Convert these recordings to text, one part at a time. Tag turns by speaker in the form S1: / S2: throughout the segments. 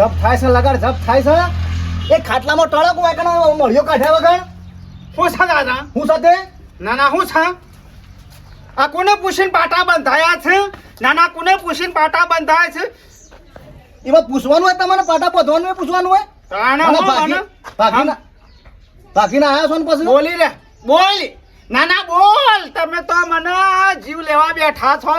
S1: જપ થાય છે લગાડ જપ થાય છે? એ ખાટલામાં ટળક ના મળ્યો કાઢ્યા વગર?
S2: હું છે દાદા?
S1: હું સાથે?
S2: ના ના હું છે? આ કોને પૂછીને પાટા બંધાયા છે? નાના કોને પૂછીને પાટા બંધાયા છે?
S1: એમાં પૂછવાનું હોય તમારે પાટા પધવાનું હોય પૂછવાનું હોય? ભાગીના ભાગીના આયા છો ને પછી?
S2: બોલી રે બોલ. ના ના બોલ. તમે તો મને જીવ લેવા બેઠા છો.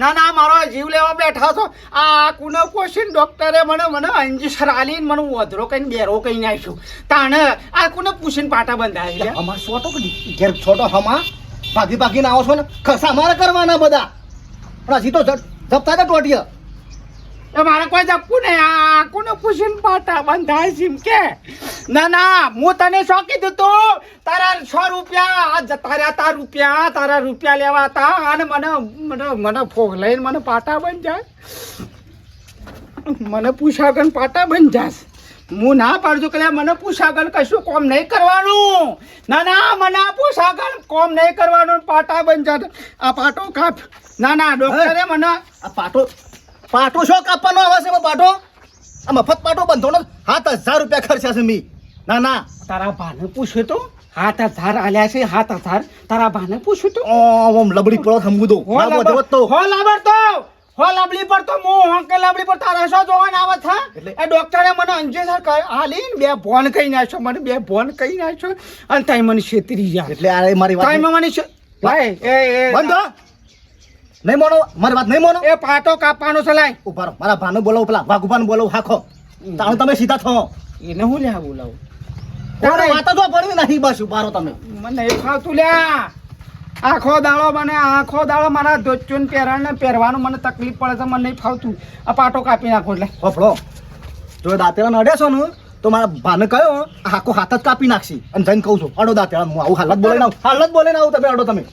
S2: ના ના મારો જીવ લેવા બેઠા છો. આ કુનો કોશિન ડોક્ટરે મને મને અંજીસર આલીને મને વધરો કહીને બેરો કઈ નાખ્યું. તાણે આ કુને પૂછીને પાટા બંધાય છે.
S1: અમાર છોટો ઘેર છોટો હમા ભાગી ભાગીને આવો છો ને? ખસા અમારે કરવાના બધા. પણ હજી તો જપતા તો ટોટીએ
S2: એ મારે કોઈ જપવું નહીં. આ કોને પૂછીને પાટા બંધાય છે કે. ના ના હું તને શું કીધું તું? તારા સો રૂપિયા તાર રૂપિયા તારા રૂપિયા લેવા હતા. અને મને મને મને ફોગ લઈને મને પાટા બંધાય મને પૂછાગન પાટા બંધાશ હું ના પાડજો કે મને પૂછાગન કશું કોમ નહીં કરવાનું. ના ના મને પૂછાગન કોમ નહીં કરવાનું પાટા બન જા આ પાટો કાપ. ના ના ડોક્ટરે મને
S1: આ પાટો પાટો શો કાપવાનો આવે છે પાટો? આ મફત પાટો બંધોનો સાત હજાર રૂપિયા ખર્ચ્યા છે મી. ના ના.
S2: તારા ભાને પૂછ્યું તો? હાથ હજાર આલ્યા છે હાથ હજાર. તારા ભાને પૂછ્યું તો?
S1: ઓમ લબડી પડો થંબુ દો.
S2: હો લાબર તો હો હો લાબડી પર તો મો હોંકે લાબડી પર તારા શો જોવાન આવે છે એ ડોક્ટરે મને અંજે સર હાલી બે ભોન કહી નાખ્યો મને બે ભોન કહી નાખ્યો અને તાઈ મને છેતરી ગયા.
S1: એટલે આ મારી વાત
S2: તાઈ મને છે ભાઈ એ
S1: બંધ નહીં મોનો મારી વાત નહીં મોનો.
S2: એ પાટો કાપવાનો છે લાય.
S1: ઊભા રહો મારા ભાનુ બોલાવો પેલા વાઘુભાને બોલાવો હાખો. તાણે તમે સીધા થો.
S2: એને હું લ્યા બોલાવું?
S1: કોને? વાત તો પડવી નથી બસ ઊભા રહો તમે.
S2: મને એ ફાવતું લ્યા આખો દાળો મને આખો દાળો મારા ધોચુન ને પહેરવાનું મને તકલીફ પડે છે મને નહીં ફાવતું. આ પાટો કાપી નાખો એટલે
S1: ફફડો જો દાંતેલા નડે છો ને તો મારા ભાને કયો આખો હાથ જ કાપી નાખશી. અને જઈને કહું છું અડો દાંતેલા હું આવું હાલત બોલે આવું હાલત બોલે ના આવું તમે અડો તમે.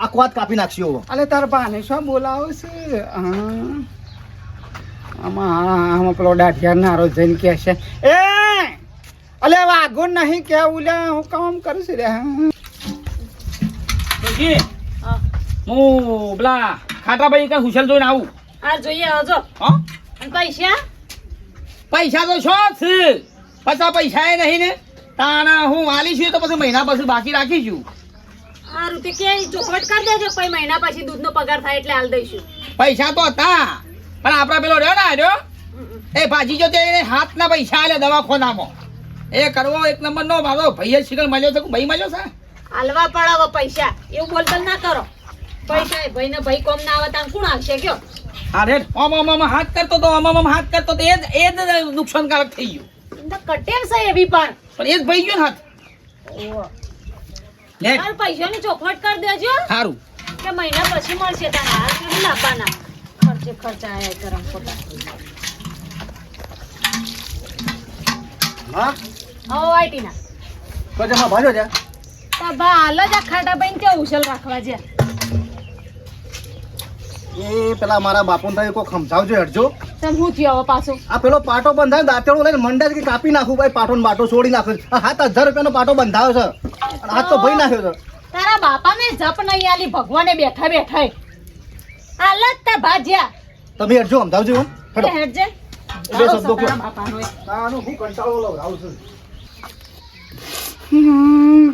S1: આખો હાથ કાપી નાખશો હવે.
S2: અલે તાર બાને શું બોલાવો છે? આમાં આમાં પેલો દાઢિયા નારો જઈને કહે છે એ અલે વાઘો નહીં કેવું લે હું કામ કરીશ રે
S3: જી હું પેલા ખાટાભાઈ કઈ હુશલ જોઈને આવું.
S4: આ જોઈએ હજો
S3: હો?
S4: પૈસા?
S3: પૈસા તો છો છે? પૈસા પૈસા એ નહીં ને. તાના હું વાલી છું તો પછી મહિના પછી બાકી રાખીશું
S4: આ રૂપે કે ચોખવટ કરી દેજો પછી મહિના પછી દૂધનો પગાર થાય એટલે હાલ દઈશું.
S3: પૈસા તો હતા પણ આપણા પેલો રહ્યો ને રહ્યો? એ ભાજી જો તે હાથના પૈસા આલે દવાખોનામાં. એ કરવો એક નંબર નો મારો ભાઈએ શીખલ મળ્યો છે ભાઈ મળ્યો છે?
S4: હાલવા પડાવો પૈસા. એવું બોલતલ ના કરો. પૈસા એ ભાઈ ને ભાઈ કોમ ના આવે તાન કોણ આવશે કયો?
S3: અરે ઓમ ઓમ ઓમ હાથ કરતો તો ઓમ ઓમ હાથ કરતો તો એ જ એ જ નુકસાનકારક થઈ ગયું.
S4: તો કટેમ છે એવી પણ.
S3: પણ એ જ ભાઈ ગયો હાથ. હાથ લે.
S4: મારે પૈસાની ચોખવટ કરી દેજો.
S3: સારું
S4: કે મહિના પછી મળશે તાન હાલ સુધી લાવવાના ખર્ચે ખર્ચા આયા કરમ પોતા
S1: હા?
S4: હો આઈટી ના
S1: તો જમા ભાજો જા
S4: તો બા હાલ જ આ ખાટા ભાઈ ત્યાં ઉછલ રાખવા છે?
S1: એ પેલા મારા બાપુ ને કોઈ સમજાવજો હેડજો.
S4: તમે હું થયો હવે પાછો?
S1: આ પેલો પાટો બંધાય દાંતેડો લઈને મંડે કે કાપી નાખું ભાઈ પાટો ને બાટો છોડી નાખે. હાથ હજાર રૂપિયાનો પાટો બંધાયો છે. અને હાથ તો ભાઈ નાખ્યો છે.
S4: તારા બાપાને જપ નહીં આલી ભગવાને બેઠા બેઠા આલત તા ભાજ્યા.
S1: તમે હેડજો સમજાવજો હેડો.
S4: હેડજે.
S1: બે શબ્દો કહો.
S4: તારા બાપાનો એ.
S1: હું કંટાળો લઉં આવું છું.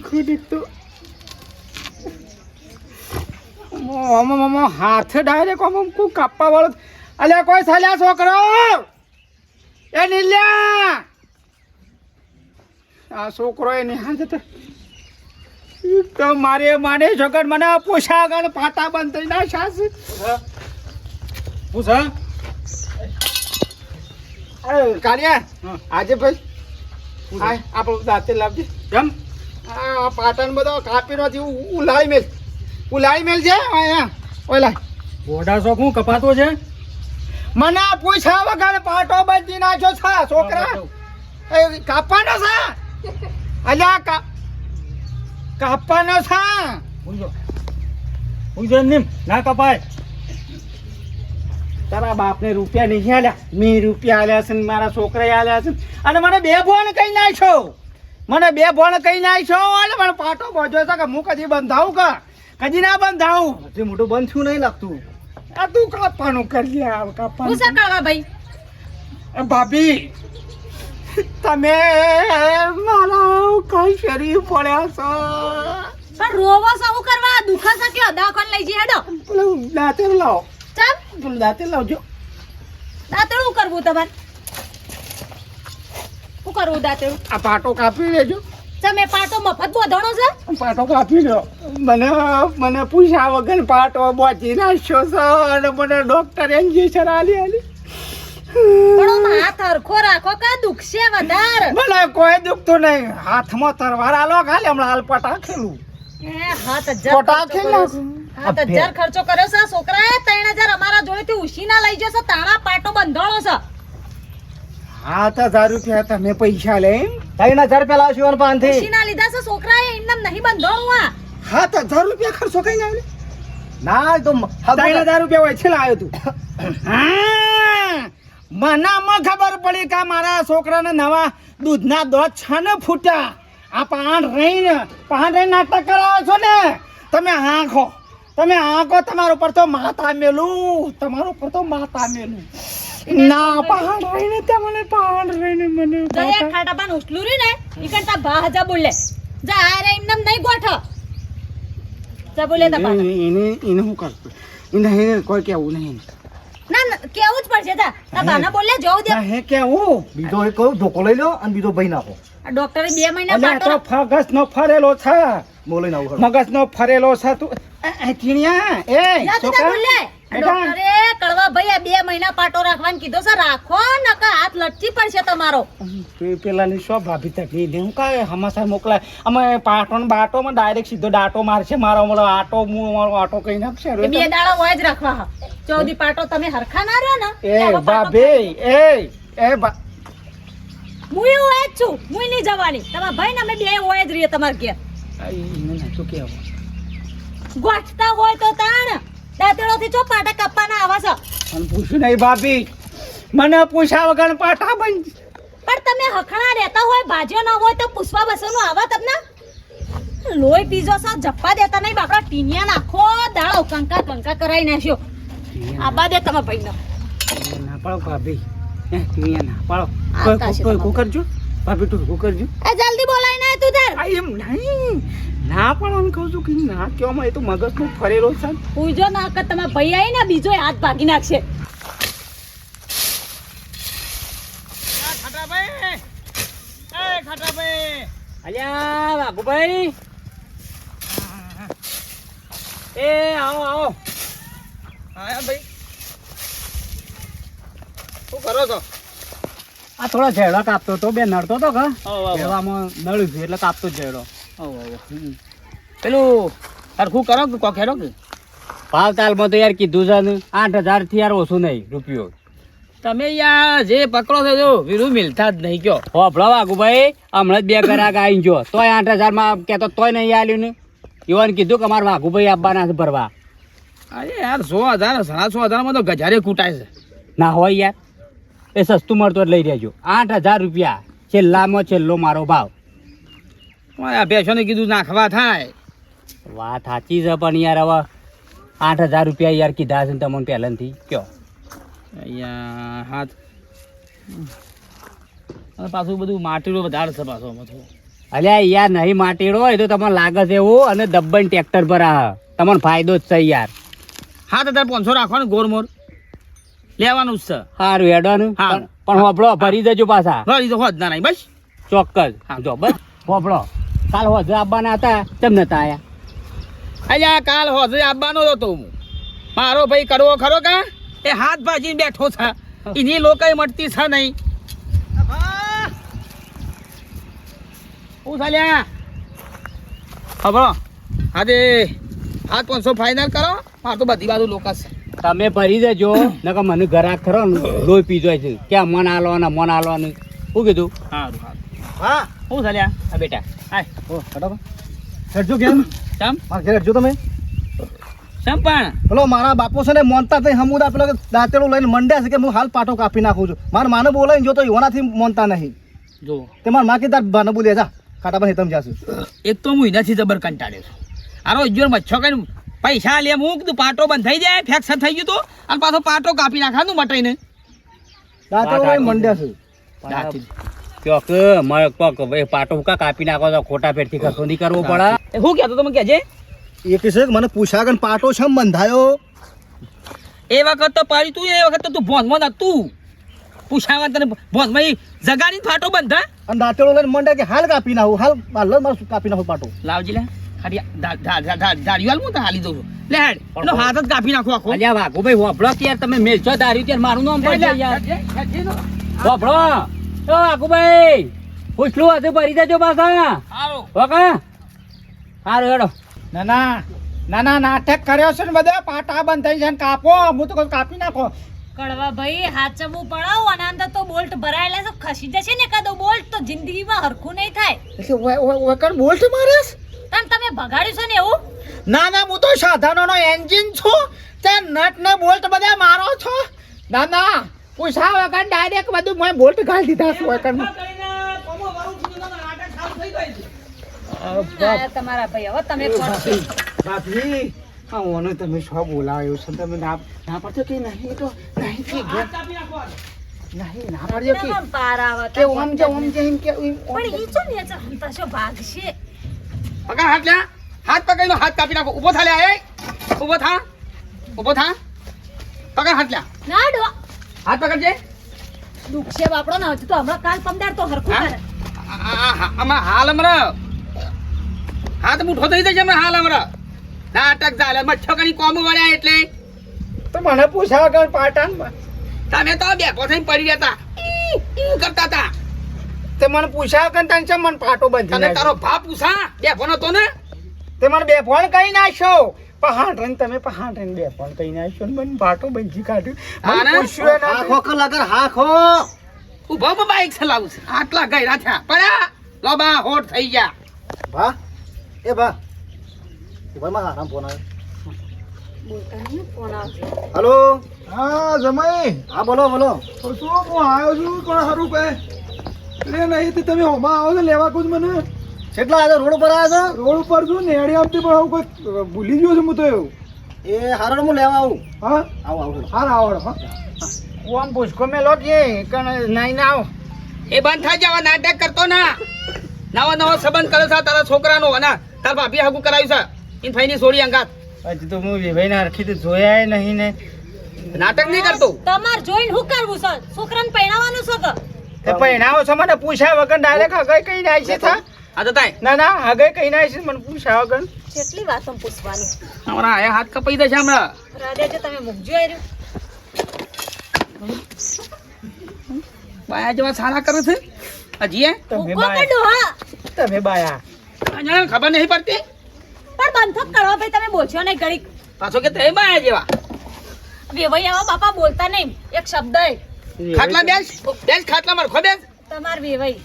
S2: ખુદીક તો આમાં હાથે ડાયરેક્ટ આમ કોઈ કાપવા વાળો અલ્યા કોઈ સાલ્યા છોકરો એ નીલ્યા આ છોકરો એ નિહાળ જતો તો મારે માને છોકર મને પોષા ગણ પાટા બંધ થઈ ના શાસ
S1: પૂછ
S2: અરે કાળિયા આજે ભાઈ આપણું દાંતે લાવજે
S1: કેમ
S2: આ પાટણ બધો કાપી નથી ઉલાળી મેલ ઉલાળી મેલ છે? અહીંયા ઓલા
S1: ગોડા શોખ હું કપાતો છે?
S2: મને પૂછ્યા વગર પાટો બાંધી નાખ્યો છે છોકરા. એ કાપવાનો છે? અલ્યા કા કાપવાનો છે?
S1: હું નિમ. ના કપાય.
S2: તારા બાપને રૂપિયા નહીં આલ્યા. મેં રૂપિયા આલ્યા છે ને મારા છોકરાએ આલ્યા છે અને મને બે બોન કઈ નાખ્યો? મને બે બોન કઈ નાખ્યો? અને મને પાટો બોજો છે કે હું કદી બંધાવું કે? કદી ના બંધ આવું
S1: હજી મોટું બંધ થયું નહીં લાગતું.
S2: આ તું કાપવાનું કરી લે આ
S4: હું
S2: કાપવાનું
S4: છે કાળવા ભાઈ
S2: ભાભી તમે મારા કઈ શરીર પડ્યા છો?
S4: પણ રોવો સૌ કરવા? દુખા છે કે દવાખાને લઈ જઈ હેડો?
S2: પેલું દાંતેર લાવો.
S4: ચાલ
S2: પેલું દાંતેર લાવજો
S4: શું કરવું તમારે? શું કરવું દાતે
S2: આ પાટો કાપી લેજો.
S4: તમે પાટો મફત બોધણો છે?
S2: પાટો કાપી લો મને મને પૂછ્યા વગર પાટો બોચી નાખ્યો છે અને મને ડોક્ટરે ઇન્જેક્શન આલી આલી.
S4: પણ હાથ હરખો રાખો કા દુખશે વધારે?
S2: મને કોઈ દુખતું નહીં. હાથમાં તરવાર આલો ખાલી હમણાં હાલ પટા ખેલું.
S4: એ હાથ હજાર
S2: પોટા ખેલો.
S4: હજાર ખર્ચો કર્યો છે છોકરાએ ત્રણ હજાર અમારા જોડેથી ઉછીના લઈ જશે તાણા પાટો બંધાણો છે.
S2: સાત હજાર રૂપિયા તમે પૈસા લે
S1: ત્રણ હજાર પેલા શિવન પાનથી.
S4: ઉછીના લીધા છે છોકરાએ એમને નહીં બંધો હું
S2: હા તો હજાર રૂપિયા ખર્ચો કઈ ના.
S1: ના તો
S2: ત્રણ હજાર રૂપિયા હોય છે લાવ્યો તું. મનામાં ખબર પડી કે આ મારા છોકરાને નવા દૂધના દોધ છે ને ફૂટ્યા. આ પાન રહીને પાન રહીને નાટક કરાવો છો ને? તમે આંખો તમે આંખો તમારા ઉપર તો માતા મેલું. તમારા ઉપર તો માતા મેલું. ના પહાડ રહીને. તમને પહાડ રહીને મને
S4: જયા ખાટાપાન ઉસલું રે ને ઈ તા ભા હજા બોલે. જા આ રે એમને નહીં ગોઠ. જા બોલે તા પાછા.
S2: એને એને હું કરતો? એને એને કોઈ કેવું નહીં.
S4: ના ના, કેવું જ પડશે તા તા બાના બોલે જવું દે.
S2: હે કેવું
S1: બીજો એક કહું ધોકો લઈ લો અને બીજો ભાઈ નાખો.
S4: આ ડોક્ટરે બે મહિના પાટો
S2: તો ફગસ નો ફરેલો છે.
S1: બોલે ના
S2: મગજ નો ફરેલો છે તું. એ, એ, ટીણિયા એ
S4: જા તું તા
S2: છોકરા.
S4: ડોક્ટરે કડવા ભાઈ આ બે મહિના પાટો રાખવાનું કીધો છે. રાખો નકર હાથ લટકી પડશે તમારો.
S2: પેલાની શો ભાભી તકલી દે હું કાંઈ સમાચાર મોકલાય? અમે પાટો ને બાટોમાં ડાયરેક્ટ સીધો ડાટો મારશે મારો મારો આટો હું મારો આટો કઈ નાખશે
S4: બે દાડા હોય જ રાખવા. ચૌદી પાટો તમે હરખા ના રહ્યો ને?
S2: એ ભાભી એ એ બા
S4: હું હોય જ છું. હું નહીં જવાની. તમારા ભાઈ ને અમે બે હોય જ રહીએ તમારે ઘેર.
S2: શું કેવું
S4: ગોઠતા હોય તો તાણ. દાંતેડો થી ચો પાટા કાપવાના આવા છે.
S2: મને પૂછ્યું નહીં ભાભી. મને પૂછ્યા વગર પાટા બંધ
S4: પણ તમે હખણા રહેતા હોય ભાજ્યો ના હોય તો પુષ્પા બસોનું આવા તમને? લોહી પીજો છો જપ્પા દેતા નહીં બાપડા ટીનિયા નાખો દાળો કંકા કંકા કરાઈ નાખ્યો. આબા દે તમે ભાઈ
S2: ના પાડો ભાભી. એ ટીણિયા ના પાડો. કોઈ કોઈ કરજો ભાભી તું કરજો
S4: એ જલ્દી બોલાય ના તું તાર
S2: આ એમ નહીં. ના પાડવાનું કહું છું કે ના કહેવામાં એ તો મગજનો ફરેલો છે.
S4: પૂજો ના કર તમે ભાઈ આવી ને બીજો હાથ ભાગી નાખશે.
S3: અલ્યા વાઘુભાઈ એ આવો આવો. હા ભાઈ. શું કરો છો?
S2: આ થોડો ઝેડો કાપતો તો બે નડતો તો કા છે એટલે કાપતો જ ઝેડો
S3: પેલું સરખું કરો કે કોક હેરો કે?
S5: ભાવ તાલમાં તો યાર કીધું છે ને આઠ હજારથી યાર ઓછું નહીં રૂપિયો.
S3: તમે યાર જે પકડો છો જો વીરુ મિલતા જ નહીં કયો.
S5: હોભળો ભાઈ હમણાં જ બે ગ્રાહક આવી ગયો તોય આઠ હજારમાં કેતો તોય નહીં આલ્યું ને. ઈવન કીધું કે અમારા વાઘુભાઈ આપવાના છે ભરવા.
S3: અરે યાર સો હજાર સાડા સો હજારમાં તો ગજારે કૂટાય છે.
S5: ના હોય યાર. એ સસ્તું મળતું લઈ રહેજો. આઠ હજાર રૂપિયા છેલ્લામાં છેલ્લો મારો ભાવ.
S3: મારે ભેંસોને કીધું નાખવા થાય.
S5: વાત સાચી છે પણ યાર હવે આઠ હજાર રૂપિયા યાર કીધા છે ને તમને પહેલાંથી. કયો?
S3: અહીંયા હાથ. અને પાછું બધું માટીડો વધારે છે પાછો આમાં
S5: અલ્યા યાર નહીં માટીડો હોય તો તમને લાગે છે એવું અને દબ્બન ટ્રેક્ટર પર આ. તમને ફાયદો જ છે યાર.
S3: સાત હજાર પાંચસો રાખવાનું ગોરમોર લેવાનું જ છે.
S5: સારું હેડવાનું.
S3: હા.
S5: પણ પણ હોભળો ભરી દેજો પાછા.
S3: ભરી દો હોજ ના નહીં બસ.
S5: ચોક્કસ.
S3: હા.
S5: જો બસ. હોભળો. કાલ હોજે આવવાના હતા તેમ નતા આયા?
S3: અહીંયા કાલ હોજે આવવાનો હતો હું મારો ભાઈ કરવો ખરો કા? એ હાથ ભાજીને બેઠો છે. એની લોકોએ મળતી છે નહીં. હું ચાલ્યા? ખબરો? આજે હાથ પાંચસો ફાઇનલ કરો. મારે તો બધી બાજુ લોકો છે.
S5: તમે ભરી દેજો નકર મને ઘરાક ખરો લોહી પી જાય છે. ક્યાં મન આલવાના મન આલવાનું? શું કીધું?
S3: સારું સારું.
S1: હા.
S3: શું ચાલ્યા
S5: હા બેટા.
S3: હાય.
S1: ઓ ફટાફટ. હેડજો કેમ?
S3: ચમ?
S1: મારા ઘેર હેડજો તમે. પેલો મારા બાપો છે ને મોનતા થઈ હમુદા પેલો દાંતેડું લઈને મંડ્યા છે કે હું હાલ પાટો કાપી નાખું છું. મારા માને બોલાવીને જો તો એનાથી મોનતા નહીં.
S3: જો.
S1: તે મારા માં કીધા બાને બોલ્યા જા ખાટા પણ હેતમ જાશું
S3: એક તો હું એનાથી જબર કંટાળ્યો છું. આરો જો મચ્છો કઈ? પૈસા લે હું તું પાટો બંધ થઈ જાય ફેક્સર થઈ ગયું તો. અને પાછો પાટો કાપી નાખાનું મટાઈને
S1: દાંતેડો લઈને મંડ્યા છે.
S5: ચોક મારે કોક ભાઈ પાટો હુકા કાપી નાખો તો ખોટા પેટથી કશો નહીં કરવો પડે.
S3: એ શું કહેતો તમે કહેજે.
S1: એ કહે છે મને પૂછ્યા કે પાટો છે બંધાયો.
S3: એ વખત તો પાડી તું એ વખત તો તું ભોંજમાં નતું પૂછાવા તને ભોંજમાં ઈ જગાડીને ફાટો બંધા
S1: અને દાંતેડો લઈને મંડે કે હાલ કાપી નાખું હાલ હાલ મારે કાપી નાખું પાટો.
S3: લાવજી લે. ખાલી હાલ હું તો હાલી દઉં છું. લે હેડ એનો હાથ જ કાપી નાખો આખો.
S5: અલ્યા વાઘુ ભાઈ હોપડો ત્યારે યાર તમે મેલચો ધાર્યું ત્યારે મારું નામ પડે યાર. ઓ વાઘુ ભાઈ પૂછલું હશે ભરી દેજો પાછા. ઓકે સારું હેડો.
S2: ના ના ના ના નાટક કર્યો છે ને બધા. પાટા બંધ થઈ જાય ને કાપો. હું તો કાપી નાખો.
S4: કડવા ભાઈ હાચવું પડાવો અને અંદર તો બોલ્ટ ભરાયેલા છે. ખસી જશે ને કાદો બોલ્ટ તો જિંદગીમાં હરખું નહીં થાય.
S2: એટલે ઓય- ઓય- ઓય કણ બોલ્ટ મારે
S4: તમ તમે ભગાડ્યું છે ને એવું?
S2: ના ના હું તો સાધનોનો એન્જિન છું. તે નટ ને બોલ્ટ બધા મારો છો. ના ના. પૂછા વગર ડાયરેક્ટ બધું મેં બોલ્ટ ગાળી દીધા છે
S4: આ તમારા ભાઈ. હવે તમે કોણ છો?
S2: બાપજી આ ઓનો તમે શું બોલાવ્યો છે. તમે ના ના પડતો કે નહીં તો નહીં કે નહીં ના પાડજો કે. કે ઓમ જે ઓમ જે એમ કે
S4: પણ ઈ છો ને હંતા છો ભાગશે
S3: પકડ હાથ લે. હાથ પકડીનો હાથ કાપી નાખો. ઊભો થા લે એ. ઊભો થા. ઊભો થા. પકડ હાથ લે.
S4: ના ડો
S3: હાથ પકડજે
S4: દુખશે બાપડો ના હજુ તો હમણાં કાલ પમદાર તો હરખું
S3: હા?
S4: કરે.
S3: આમાં હાલ હમણાં હાથ મુઠો થઈ જાય છે હમણાં હાલ હમણાં નાટક ચાલે મચ્છો કણી કોમ વળ્યા એટલે.
S2: તો મને પૂછા કે પાટણ
S3: તમે તો બેઠો થઈને પડી જતા કરતા હતા.
S2: તે મને પૂછા વગર તને છે મને પાટો બંધ
S3: તને તારો ભાપ પૂછા બેઠો તો ને?
S2: તે મને બે ફોન કઈ નાખ્યો. પહાડ રહીને તમે પહાડ રહીને બે પણ કઈ ના ને મને પાટો બંધી કાઢ્યું.
S3: હા
S2: મને
S3: ને?
S2: પૂછ્યું એ
S1: હાખો
S3: ઊભો બાઈક ચલાવું છે. આટલા ગયરા થયા પડ્યા. લોબા હોટ થઈ ગયા.
S1: બા એ બા ભાઈ આરામ ફોન આવ્યો હલો?
S6: હા જમાઈ.
S1: હા બોલો બોલો.
S6: શું હું આવ્યો છું કોણ સારું કહે. લે નહીં તો તમે હોમાં આવો છો લેવા કુછ મને?
S1: કેટલા આજે રોડ ઉપર આવ્યા
S6: રોડ ઉપર છું નેડી આવતી પણ આવું કોઈ ભૂલી ગયો છું હું તો એવું.
S1: એ હારણ હું લેવા આવું.
S6: હા?
S1: આવો આવું
S6: હાર આવડ હા.
S2: ઓમ પૂછકો મેલો કે કણ નહીં ના આવો.
S3: એ બંધ થઈ જવા નાટક કરતો ના. નવો નવો સંબંધ કરે છે તારા છોકરાનો અને તાર ભાભી હાગુ કરાવ્યું છે. ઇન ફઈની સોડી અંગાત.
S2: હજી તો હું વિભાઈને રખી તો જોયા નહીં ને.
S3: નાટક નહીં કરતો.
S4: તમાર જોઈને શું કરવું છે? છોકરાને પહેણાવવાનું છે કે?
S2: તે પહેણાવો છો મને પૂછ્યા વગર ડાયરેક્ટ હગાઈ કઈ જાય છે થા?
S3: આ તો તાય.
S2: ના ના હગાઈ કઈ નાખી છે મને પૂછ્યા વગર
S4: કેટલી વાતો પૂછવાની?
S3: હમણાં આયા હાથ કપાઈ જશે હમણાં.
S4: રાધે તમે મૂકજો એ
S3: બાયા જેવા સારા કરે છે? હજી
S2: તમે બાયા. તમે બાયા.
S3: અહીંયા ખબર નહીં પડતી.
S4: પણ બંધક કરો ભાઈ તમે બોલશો નહીં ઘડીક.
S3: પાછો કે તે બાયા જેવા.
S4: વેવાઈ આવા બાપા બોલતા નહીં. એક શબ્દ
S3: ખાટલા બેસ બેસ ખાટલા મારખો બેસ.
S4: તમાર વેવાઈ.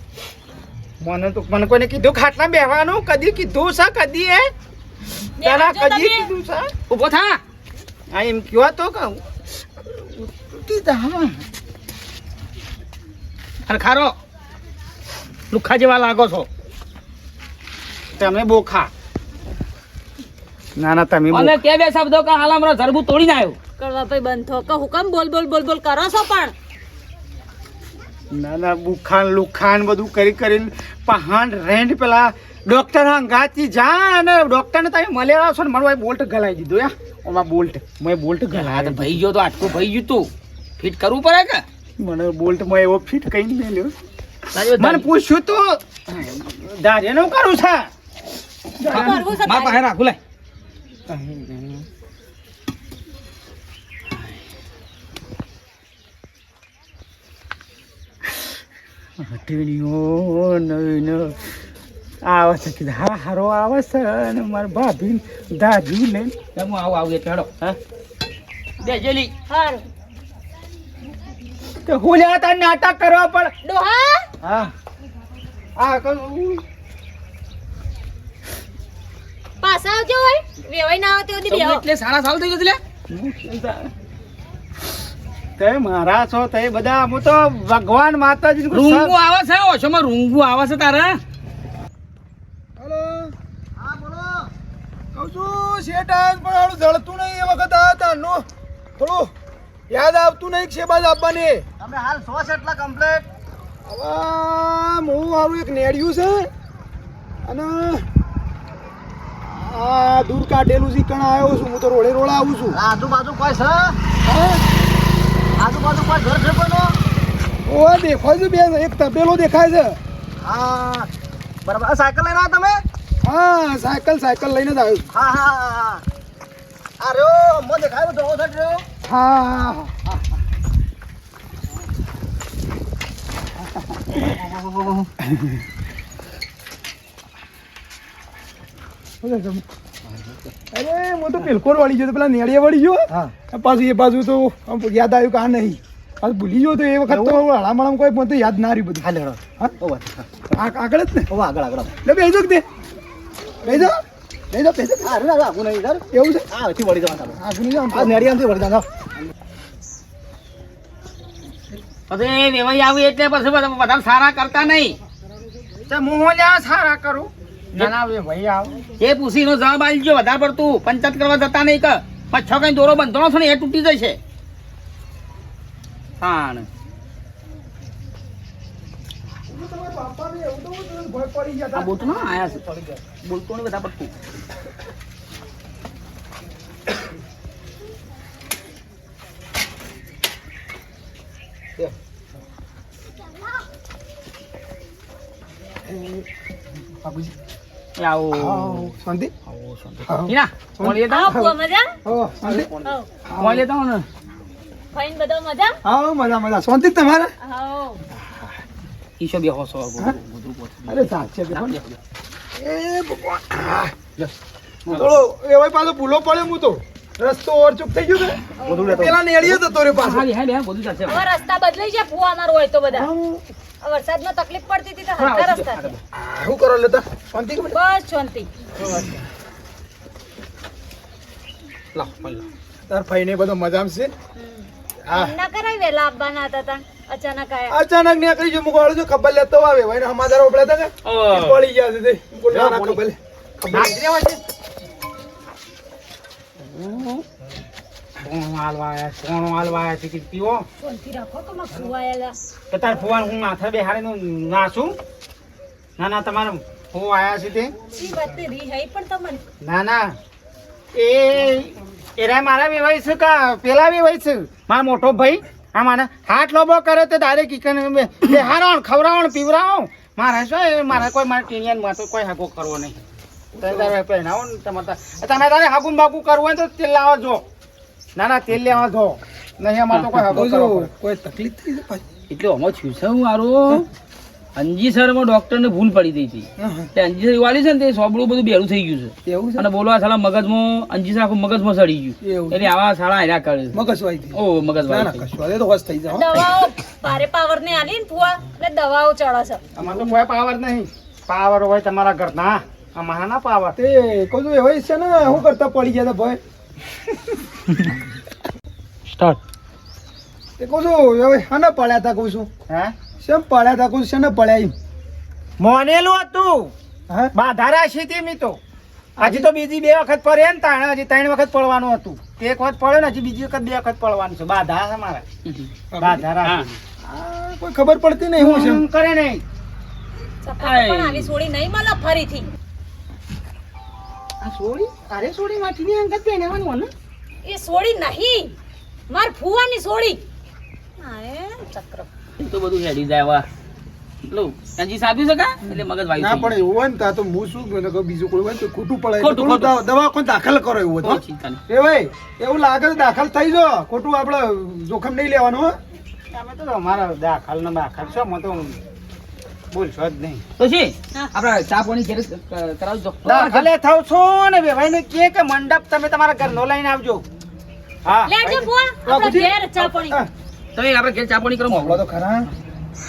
S2: મને તો મને કોઈને કીધું ખાટલા બેહવાનું? કદી કીધું છે? કદી એ? તારા કદી કીધું છે?
S3: ઊભો થા.
S2: આ એમ કયો તો કહું. કીધા હા.
S3: અને ખારો. લુખા જેવા લાગો છો.
S2: તમે બોખા. ના ના તમે
S3: અને કે બે શબ્દો કા હાલ હમણાં જરબુ તોડીને આવ્યો?
S4: કરવા ભાઈ બંધ થો. કે હુકમ બોલ બોલ બોલ બોલ કરો છો પણ?
S2: ના ના બુખાન લુખાન બધું કરી કરીને પહાણ રેન્ડ પેલા ડોક્ટર હંગાતી જા અને ડૉક્ટરને તમે મળ્યા છો ને. મારો ભાઈ બોલ્ટ ગલાઈ દીધો યા ઓમાં બોલ્ટ. મેં બોલ્ટ
S3: ગલા તો ભાઈ ગયો તો આટલું ભાઈ ગયું તું. ફિટ કરવું પડે કે?
S2: મને બોલ્ટમાં એવો ફિટ કઈ મેલ્યો
S3: તારી
S2: મને પૂછ્યું તો દારે નું કરું છે?
S3: રાખું લે.
S2: હટીણીઓ નવી નવી આવે છે કીધું હા હારો આવે છે અને મારા ભાભી દાદી લઈને
S3: હું આવું આવું એટલે હેડો હા? બે જલી.
S4: હારું.
S2: તો હું લેવા તાર નાટક કરવા પડે
S4: ડોહા?
S2: હા. હા કહું
S4: પાછા આવજો હોય વેવાય ના આવતી
S3: એટલે સારા સાલ થઈ ગયો એટલે
S2: તે મારા છો તે બધા. હું તો ભગવાન માતાજી
S3: રૂંગુ આવે છે ઓછોમાં રૂંગુ આવે છે તારા.
S6: હેલો. હા બોલો. કહું છું શેઠ છે, પણ હાલ જળતું નહીં એ વખત આ નો થોડું યાદ આવતું નહીં શેબાજ આપવાની
S1: તમે હાલ સો એટલા કમ્પ્લેટ
S6: હવે હું મારું એક નેડિયું છે અને આ દૂર કાઢેલું છે કણ આવ્યો છું. હું તો રોડે રોડ આવું છું.
S1: આજુબાજુ કોઈ છે?
S6: હા?
S1: આજુબાજુ કોઈ ઘર છે કોઈનો?
S6: ઓ દેખાય છે બે એક તપેલો દેખાય છે.
S1: હા. બરાબર. સાયકલ લઈને આવ્યા તમે?
S6: હા સાયકલ સાયકલ લઈને જ આવ્યો
S1: હા હા હા રહ્યો. મો દેખાય જોવો ઓછો રહ્યો
S6: હા હા હા. અરે હું તો પેલકોર વાળી ગયો પેલા નેળિયા વાળી ગયો
S1: હા
S6: પાછું એ બાજુ તો આમ યાદ આવ્યું કે આ નહીં. પાછું ભૂલી ગયો તો એ વખત તો હળામણામાં કોઈ મને તો યાદ ના રહ્યું બધું.
S1: હાલે
S6: હા?
S1: ઓ વાત હા.
S6: આ- આગળ જ ને?
S1: હવે આગળ આગળ.
S6: એટલે બેજો કે તે. બેજો. બેજો બેજો.
S1: હા રે આગું નહીં સર
S6: એવું છે?
S1: હા થી વળી જવા
S6: આગળ નહીં
S1: આ નેડિયામાંથી વળી જાઓ
S3: પછી વેવાઈ આવી એટલે પછી બધા બધા સારા કરતા નહીં.
S2: તો હું લ્યા સારા કરું. ના પૂછી નો જવાબ આવી.
S3: એ આલજો વધારે પડતું. પંચાયત કરવા જતા નહીં કે. છ કઈ દોરો બંધો છે ને એ તૂટી જશે. તાણ બોલતો ના આયા છે. બોલતો નહીં બધા પડતું. એ. આવો.
S6: શાંતિ
S3: લેતા?
S4: આવો મજા?
S6: હો શાંતિ
S4: આવો.
S3: લેતા ને
S4: ફાઈન બધા મજા?
S6: હા મજા મજા. શાંતિ તમારે?
S4: આવો.
S3: ઈશો બે હોસો
S6: અરે સાચે કે એ ભગવાન. થોડો એવાય પાછો ભૂલો પડે હું તો. રસ્તો ઓરચુક થઈ ગયો
S1: બધું
S6: કે પેલા નેળીએ જતો રે પાછો.
S3: હા હા બધું ચાલશે
S4: રસ્તા બદલાઈ જાય ફુવા અમારો હોય તો બધા. વરસાદમાં તકલીફ પડતી હતી તો હલકા રસ્તા
S6: શું કરો લેતા શાંતિ કે
S4: બસ શાંતિ.
S3: પલ્લા
S6: તાર ફઈને બધો મજામાં છે હા.
S4: ના કરાય વેલા આવવાના હતા તા અચાનક આયા.
S6: અચાનક નીકળી જો મુકો જો ખબર લેતો આવે. ભાઈ ને હમાદાર ઓપડા હતા કે પડી ગયા છે તે. ના ના ખબર
S2: કોણ હાલવા આયા છે? કોણ હાલવા આયા છે કે પીવો? તો તાર ફુવાન હું માથે બેહાડીને નાસું ના ના તમારે હું આયા છે તે.
S4: ના
S2: ના. એ એરા મારા વેવાય છે કા? પેલા વેવાય છે? મારા મોટો ભાઈ આ મારા હાથ લોબો કરે તો ડાયરેક્ટ કિકન બેહારો ખવરાવણ પીવડાવો મારા શું એ મારા કોઈ મારા ટીનિયનમાં કોઈ હગો કરવો નહીં. તમે તારે પહેરાવો ને તમારે તારે- તમે તારે હાગુન બાગું કરવું હોય તો તે લાવવા જો ના ના તેલ લેવા જો નહીં અમારે તો કોઈ હગો
S6: કોઈ તકલીફ થઈ છે પાછી?
S3: એટલે આમાં છું છે હું મારું ડોક્ટર ડોક્ટરને ભૂલ પડી ગઈ હતી.
S6: હા.
S3: તે વાળી છે ને તે સોબડું બધું બેરું થઈ ગયું છે.
S6: એવું
S3: અને બોલવા સાલા મગજમાં અંજીસર આખું મગજમાં સડી ગયું.
S6: એવું
S3: એટલે આવા સારા હેરા કરે
S6: મગજ વાઈ
S3: ઓ મગજ
S6: ના ના
S3: વાળી
S6: નહીં, તો હોશ થઈ જાય
S4: દવાઓ પારે પાવર ને આલી ને ફુવા એટલે દવાઓ ચડે છે.
S2: અમારે તો કોઈ પાવર નહીં. પાવર હોય તમારા ઘરના. અમારા ના પાવર
S6: તે કોઈ એવો છે ને? શું કરતા પડી ગયા તા ભાઈ
S3: સ્ટાર્ટ.
S6: એ કહું છું હવે શાને પડ્યા તા કહું છું?
S2: હા?
S6: શેમ પડ્યા તા કહું છું શેને પડ્યા
S2: મોનેલું હતું.
S6: હા?
S2: બાધારા રાખી મી તો. હજી તો બીજી બે વખત પડે ને તાણે હજી ત્રણ વખત પડવાનું હતું. એક વખત પડ્યો ને હજી બીજી વખત બે વખત પડવાનું છે. બાધા છે મારા.
S6: બાધારા કોઈ ખબર પડતી નહીં હું
S2: શું કરે નહીં?
S4: આવી સોડી નહીં મળે ફરીથી.
S2: આ સોડી અરે સોડી માથી અંગત પહેરવાનું ને?
S4: એ સોડી નહીં. માર ફુવાની સોડી ચક્ર.
S3: તો બધું હેડી જાય વા એટલું અંજીસ આપ્યું છે કા? એટલે મગજ વાયુ
S6: ના પણ એવું હોય ને તા તો હું શું કહું, બીજું કોઈ હોય તો ખોટું પડે
S3: ખોટું,
S6: દવા- દવાખાને દાખલ કરો એવું
S3: ગયું.
S6: હતું
S3: કોઈ ચિંતા નહીં
S6: એ ભાઈ એવું લાગે તો દાખલ થઈ જાઓ ખોટું આપણે જોખમ નહીં લેવાનું હો.
S2: તમે તો અમારા દાખલ ને દાખલ છો તો બોલશો જ નહીં.
S3: તો છે આપણે ચા પાણી ઘેર કરાવજો.
S2: દાખલે થાવ છો ને વેવાઈ ને કે કે મંડપ તમે તમારા ઘરનો લઈને આવજો. હા.
S4: લેજો ફુવા આપણે ઘેર ચા પાણી.
S3: તમે આપણે ઘેર ચા પાણી કરો મોકલો
S6: તો ખરા.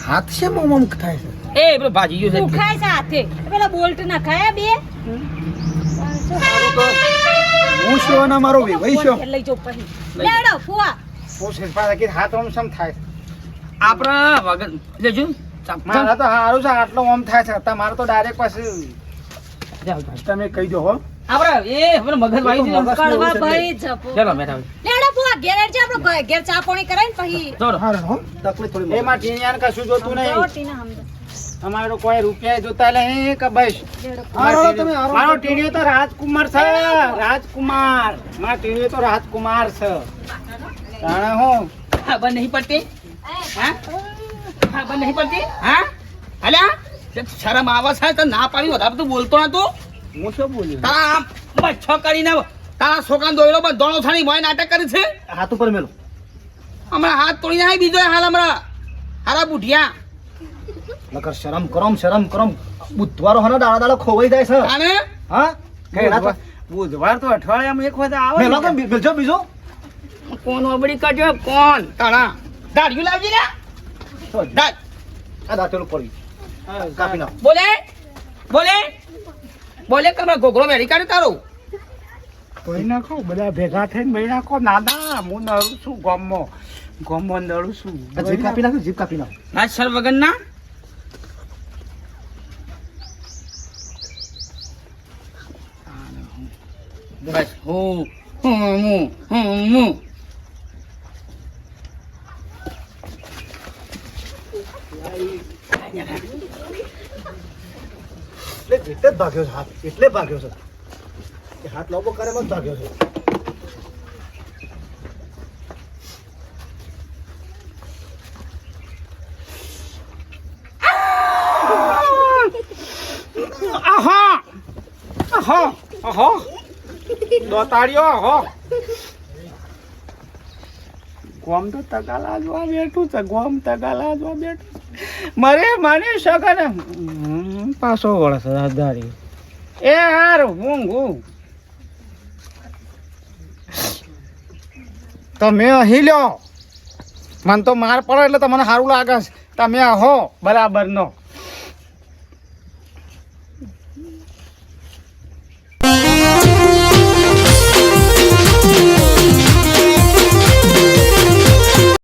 S6: હાથ છે મોમ મોમ થાય છે.
S3: એ પેલો ભાજી ગયો છે
S4: દુખાય છે હાથે. પેલા બોલ્ટ ના ખાયા બે.
S6: હું છો અને મારો વેવાઈ છો
S4: લઈ જાઉં પછી. લેડો ફુવા
S2: હું શિલ્પા કે હાથ ઓમ સમ થાય
S3: આપણા વગર લેજો
S2: મારા તો હારું છે આટલો ઓમ થાય છે. તમારે તો ડાયરેક્ટ પછી.
S6: તમે કહી દો હો.
S3: આપણે એ હવે મગજ છે.
S4: કડવા ભાઈ જપો
S3: ચલો બેઠા
S4: લેડો ફુવા ઘેર હેડજે આપણો ઘેર. ચા પાણી કરાઈને પછી
S3: ચલો.
S6: હારે હો.
S1: તકલીફ થોડી
S2: એમાં ટીનિયાને કશું જોતું નહીં. અમારો કોઈ રૂપિયા જોતા નહીં કે બસ?
S4: લેડો.
S6: હારો તમે હારો.
S2: મારો ટીણીઓ તો રાજકુમાર છે. રાજકુમાર. મારા ટીણીઓ તો રાજકુમાર છે. જાણે હું.
S3: ખબર નહીં પડતી. હા? ખબર નહીં પડતી. હા? અલ્યા શરમ આવે છે તો ના પાડી વધારે તું બોલતો નતો.
S1: હું શું બોલ્યો?
S3: તારા આમ બચ્છો કરીને તારા છોકરાનો દોયડો બંધોણો થાણી મોય નાટક કરી છે?
S1: હાથ ઉપર મેલો.
S3: હમણાં હાથ તોડી નાખી બીજો હાલ હમણાં. હારા બુઢિયા.
S1: નકર શરમ કરમ શરમ કરમ. બુધવારો હનો દાડા દાડા ખોવાઈ જાય છે.
S3: અને
S1: હા?
S2: બુધવાર તો અઠવાડિયામાં એક વખત આવે
S1: મેલો. બીજો બીજો?
S3: કોણ ઓબડી કાઢ્યો? કોણ? તાણા. દાઢિયું લાવજી ને.
S1: તો આ દાંતેલું પડી. કાપી ના
S3: બોલે? બોલે? બોલે કે મારો ઘોઘરો વેરી કાઢે તારો?
S2: કોઈ નાખો બધા ભેગા થઈને ભાઈ નાખો. નાના હું નડું છું ગોમમાં. ગોમમાં નડું છું.
S1: આ જીભ કાપી નાખ જીભ કાપી નાખ.
S3: ના સર વગર ના બસ હું હું હું હું હું.
S1: એટલે એટલે જ ભાગ્યો છે, હાથ. એટલે ભાગ્યો છે. એ હાથ લાંબો કરે જ ભાગ્યો છે.
S2: દોતાડ્યો આહા! ગોમ તો તગાલા જોવા બેઠું છે, ગોમ તગાલા જોવા બેઠું મરે માની સગન પાછો વળશે હદારી એ હાર, હું હું. તમે અહીં લ્યો. મને તો માર પડે એટલે તમને સારું લાગે છે. તમે હો બરાબર નો